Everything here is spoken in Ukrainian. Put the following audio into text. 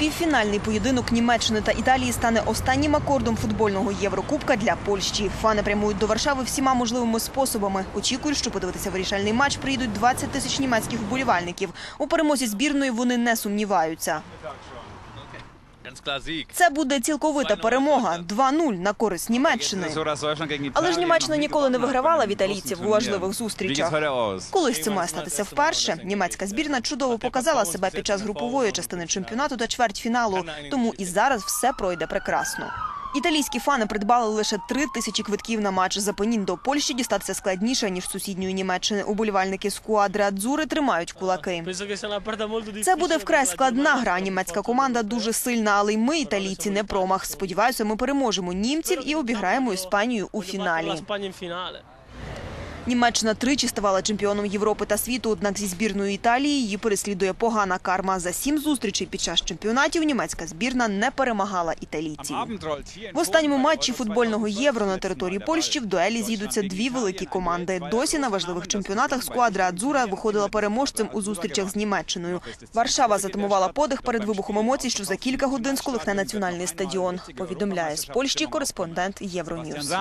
Півфінальний поєдинок Німеччини та Італії стане останнім акордом футбольного Єврокубка для Польщі. Фани прямують до Варшави всіма можливими способами. Очікують, що подивитися вирішальний матч приїдуть 20 тисяч німецьких вболівальників. У перемозі збірної вони не сумніваються. Це буде цілковита перемога 2-0 на користь Німеччини. Але ж Німеччина ніколи не вигравала в італійців у важливих зустрічах. Колись це має статися вперше. Німецька збірна чудово показала себе під час групової частини чемпіонату та чвертьфіналу. Тому і зараз все пройде прекрасно. Італійські фани придбали лише три тисячі квитків на матч. Запанін до Польщі дістатися складніше ніж сусідньої Німеччини. Уболівальники скуадри Адзури тримають кулаки. Це буде вкрай складна гра. Німецька команда дуже сильна, але й ми, італійці, не промах. Сподіваюся, ми переможемо німців і обіграємо Іспанію у фіналі. Німеччина тричі ставала чемпіоном Європи та світу. Однак зі збірною Італії її переслідує погана карма. За сім зустрічей під час чемпіонатів німецька збірна не перемагала італійців. В останньому матчі футбольного євро на території Польщі в дуелі зійдуться дві великі команди. Досі на важливих чемпіонатах сквадра Адзура виходила переможцем у зустрічах з Німеччиною. Варшава затамувала подих перед вибухом емоцій, що за кілька годин сколихне національний стадіон. Повідомляє з Польщі кореспондент Євроньюз.